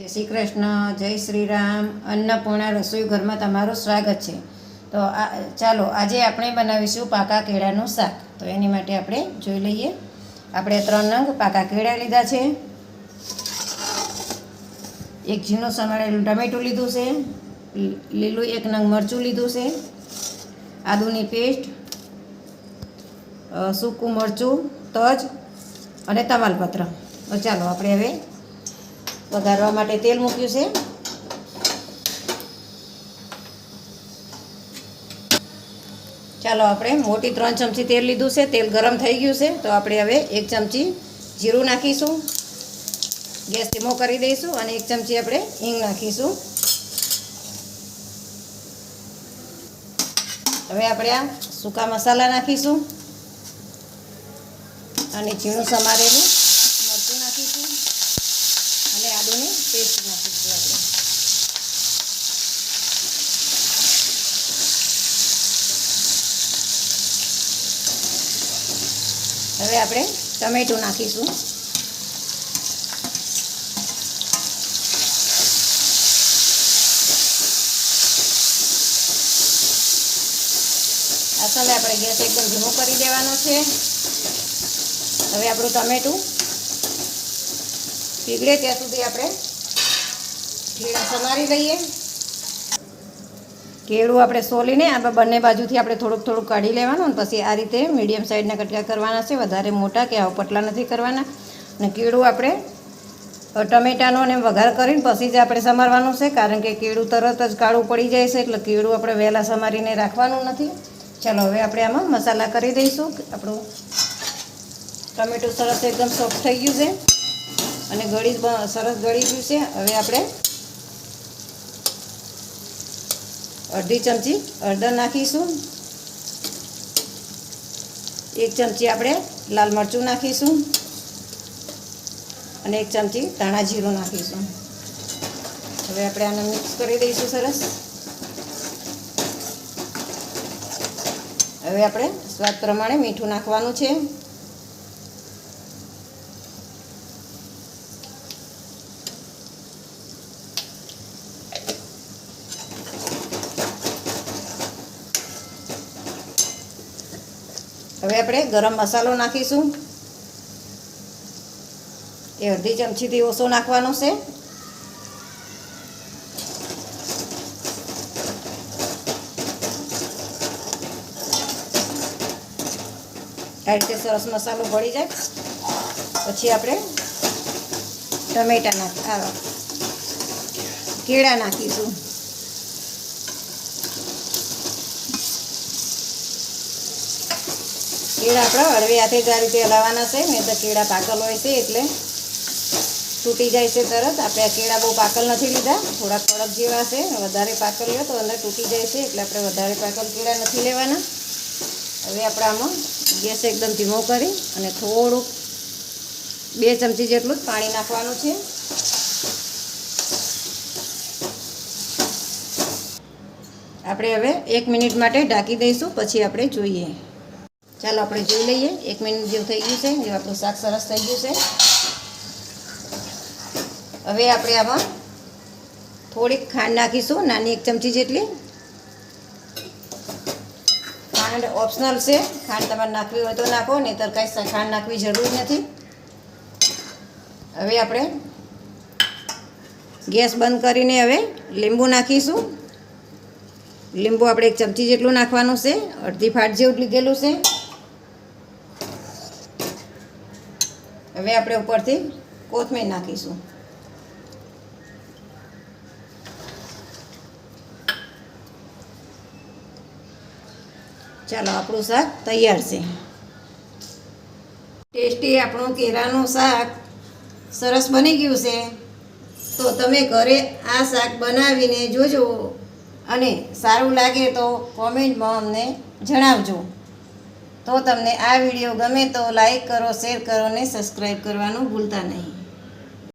જય શ્રી કૃષ્ણ, જય શ્રી રામ. અન્નપૂર્ણા રસોઈ ઘરમાં તમારું સ્વાગત છે. તો આ, ચાલો, આજે આપણે બનાવીશું પાકા કેળાનું શાક. તો એની માટે આપણે જોઈ લઈએ. આપણે ત્રણ નંગ પાકા કેળા લીધા છે. એક ઝીણું સમારેલું ટમેટું લીધું છે. લીલું એક નંગ મરચું લીધું છે. આદુની પેસ્ટ સૂકું મરચું, તજ અને તમાલપત્ર. તો ચાલો, આપણે હવે વઘારવા માટે તેલ મૂક્યું છે. ચાલો આપણે મોટી ત્રણ ચમચી તેલ લીધું છે. તેલ ગરમ થઈ ગયું છે. તો આપણે હવે એક ચમચી જીરું નાખીશું. ગેસ ધીમો કરી દઈશું અને એક ચમચી આપણે હિંગ નાખીશું. હવે આપણે આ સૂકા મસાલા નાખીશું. અને ઝીણું સમારેલું અને આદુની પેસ્ટ નાખીશું આપણે. હવે આપણે ટમેટું નાખીશું. સમયે આપણે ગેસ એકદમ ધીમો કરી દેવાનો છે. હવે આપણું ટમેટું પીગળે ત્યાં સુધી આપણે કેળા સમારી લઈએ. કેળું આપણે સોલીને આ બંને બાજુથી આપણે થોડુંક થોડુંક કાઢી લેવાનું પછી આ રીતે મીડિયમ સાઈડના કટકા કરવાના છે. વધારે મોટા કે આવા પટલા નથી કરવાના. અને કેળું આપણે ટમેટાનો અને વઘાર કરીને પછી જ આપણે સમારવાનું છે. કારણ કે કેળું તરત જ કાળું પડી જાય છે, એટલે કેળું આપણે વહેલા સમારીને રાખવાનું નથી. ચાલો, હવે આપણે આમાં મસાલા કરી દઈશું. આપણું ટમેટું સરસ એકદમ સોફ્ટ થઈ ગયું છે. અને ગળી સરસ ગળી ગયું છે. હવે આપણે અડધી ચમચી હળદર નાખીશું. એક ચમચી આપણે લાલ મરચું નાખીશું. અને એક ચમચી ધાણા જીરું નાખીશું. હવે આપણે આને મિક્સ કરી દઈશું સરસ. હવે આપણે સ્વાદ પ્રમાણે મીઠું નાખવાનું છે. હવે આપણે ગરમ મસાલો નાખીશું. એ અડધી ચમચીથી ઓછો નાખવાનો છે. આ રીતે સરસ મસાલો ભળી જાય. પછી આપણે ટમેટા નાખ કેળા નાખીશું. કેળા આપણા હળવે હાથે જ આ રીતે હલાવવાના છે. નહીં તો કેળા પાકલ હોય છે એટલે તૂટી જાય છે તરત. આપણે આ કેળા બહુ પાકલ નથી લીધા. થોડા કડક જેવા છે. વધારે પાકલ લ્યો તો અંદર તૂટી જાય છે. એટલે આપણે વધારે પાકલ કેળા નથી લેવાના. હવે આપણે આમાં ગેસ એકદમ ધીમો કરી અને થોડુંક બે ચમચી જેટલું જ પાણી નાખવાનું છે. આપણે હવે એક મિનિટ માટે ઢાંકી દઈશું. પછી આપણે જોઈએ. ચાલો આપણે જોઈ લઈએ. એક મિનિટ જેવું થઈ ગયું છે. જેવું આપણું શાક સરસ થઈ ગયું છે. હવે આપણે આમાં થોડીક ખાંડ નાખીશું. નાની એક ચમચી જેટલી. ખાંડ ઓપ્શનલ છે. ખાંડ તમારે નાખવી હોય તો નાખો નહીં તો કાંઈ ખાંડ નાખવી જરૂર નથી. હવે આપણે ગેસ બંધ કરીને હવે લીંબુ નાખીશું. લીંબુ આપણે એક ચમચી જેટલું નાખવાનું છે. અડધી ફાટ જેવું લીધેલું છે. હવે આપણે ઉપરથી કોથમીર નાખીશું. ચાલો, આપણું શાક તૈયાર છે. ટેસ્ટી આપણું કેળાનું શાક સરસ બની ગયું છે. તો તમે ઘરે આ શાક બનાવીને જોજો અને સારું લાગે તો કોમેન્ટમાં અમને જણાવજો. તો તમને આ વીડિયો ગમે તો લાઈક કરો, શેર કરો અને સબસ્ક્રાઈબ કરવાનું ભૂલતા નહીં.